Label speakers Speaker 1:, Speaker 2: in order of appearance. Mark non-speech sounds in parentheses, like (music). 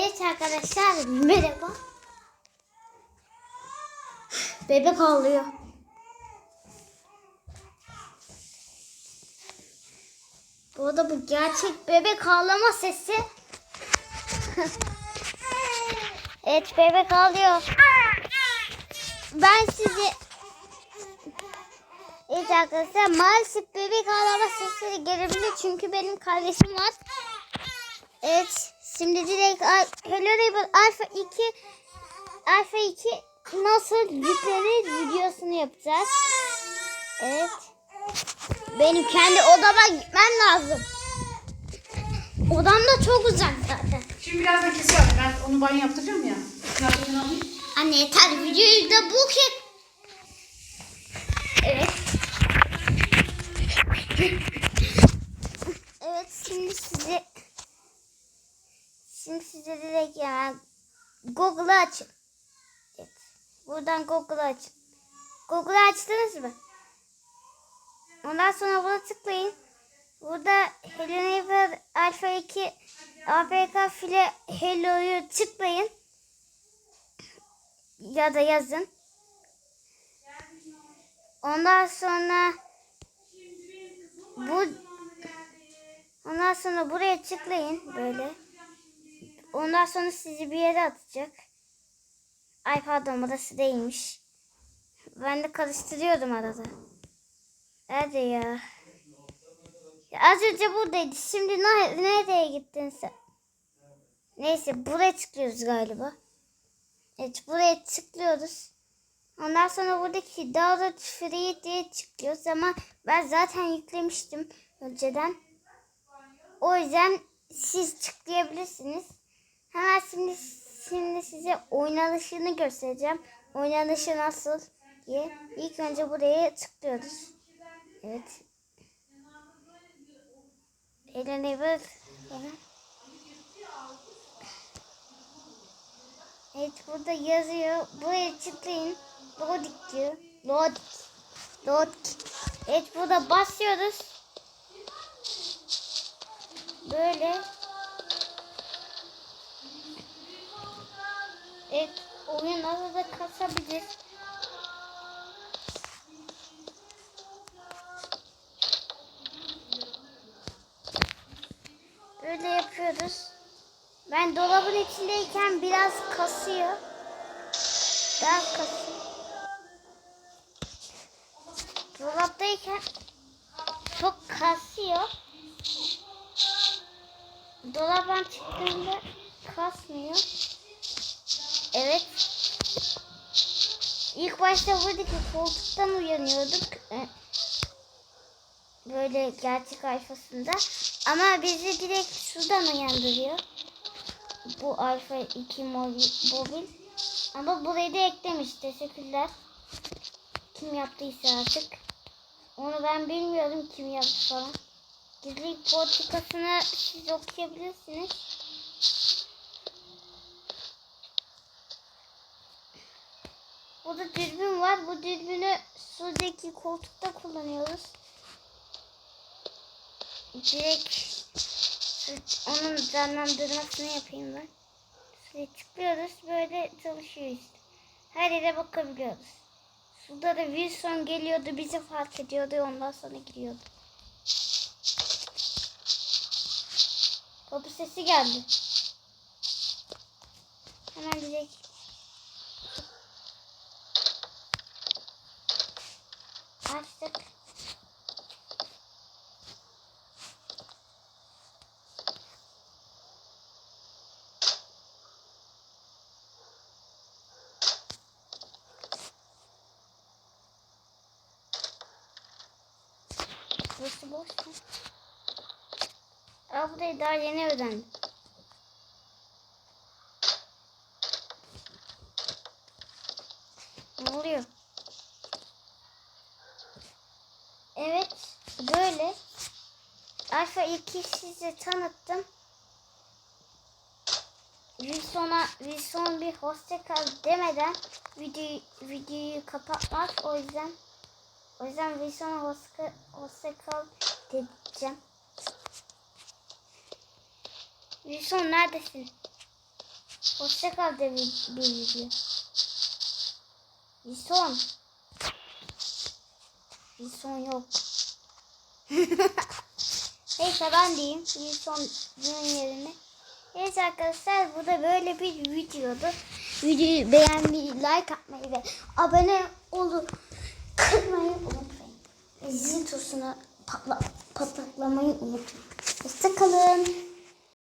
Speaker 1: Evet arkadaşlar merhaba. Bebek ağlıyor. Bu arada bu gerçek bebek ağlama sesi. evet bebek ağlıyor. Ben sizi Evet arkadaşlar maalesef bebek ağlama sesleri gelebilir çünkü benim kardeşim var. Evet şimdi direkt Hello Neighbor Alpha 2 Alpha 2 nasıl yüklenir videosunu yapacağız. Evet. Benim kendi odama gitmem lazım. Odam da çok uzak zaten.
Speaker 2: Şimdi birazdan kesiyorum. Ben onu banyo yaptıracağım ya. Kıyafetini alayım.
Speaker 1: Anne yeter videoyu da bu ki. Şimdi size direkt ya Google'ı açın. Evet. Buradan Google'ı açın. Google'ı açtınız mı? Ondan sonra buna tıklayın. Burada Hello Neighbor Alpha 2 APK file Hello'yu tıklayın ya da yazın. Ondan sonra bu ondan sonra buraya tıklayın böyle. Ondan sonra sizi bir yere atacak. Ay pardon burası değilmiş. Ben de karıştırıyordum arada. Hadi ya. ya az önce buradaydı. Şimdi ne- nereye gittin sen? Neyse buraya tıklıyoruz galiba. Evet buraya tıklıyoruz. Ondan sonra buradaki download free diye çıkıyoruz ama ben zaten yüklemiştim önceden. O yüzden siz tıklayabilirsiniz. Hemen şimdi şimdi size oynanışını göstereceğim. Oynanışı nasıl diye. İlk önce buraya tıklıyoruz. Evet. Eline bir. Evet burada yazıyor. Buraya tıklayın. Loading diyor. Loading. Loading. Evet burada basıyoruz. Böyle. Evet oyun arada kasabilir. Böyle yapıyoruz. Ben dolabın içindeyken biraz kasıyor. Biraz kasıyor. Dolaptayken çok kasıyor. Dolaptan çıktığımda kasmıyor. Evet. İlk başta buradaki koltuktan uyanıyorduk. Ee, Böyle gerçek alfasında. Ama bizi direkt şuradan uyandırıyor bu Alfa 2 mobil, mobil. Ama burayı da eklemiş. Teşekkürler. Kim yaptıysa artık. Onu ben bilmiyorum kim yaptı falan. Gizlilik politikasını siz okuyabilirsiniz. Burada dürbün var. Bu dürbünü sudaki koltukta kullanıyoruz. Direkt onun canlandırmasını yapayım ben. Şuraya tıklıyoruz. Böyle çalışıyor işte. Her yere bakabiliyoruz. Suda da Wilson geliyordu. Bizi fark ediyordu. Ondan sonra giriyordu. Kapı sesi geldi. Hemen direkt açtık. Burası boş mu? Aa burayı daha yeni öğrendim. Ne oluyor? Evet, böyle. Alfa 2 size tanıttım. Wilson'a Wilson bir hoşça kal demeden videoyu, videoyu kapatmaz. O yüzden o yüzden Wilson'a hoşça, hoşça kal diyeceğim. Wilson neredesin? Hoşça kal de bir, video. Bir son. Bir son yok. (laughs) Neyse ben diyeyim. Bir son bunun yerine. Evet arkadaşlar bu da böyle bir videodu. Videoyu beğenmeyi, like atmayı ve abone olup kırmayı unutmayın. Ve zil tuşuna patla, patlaklamayı unutmayın. Hoşçakalın.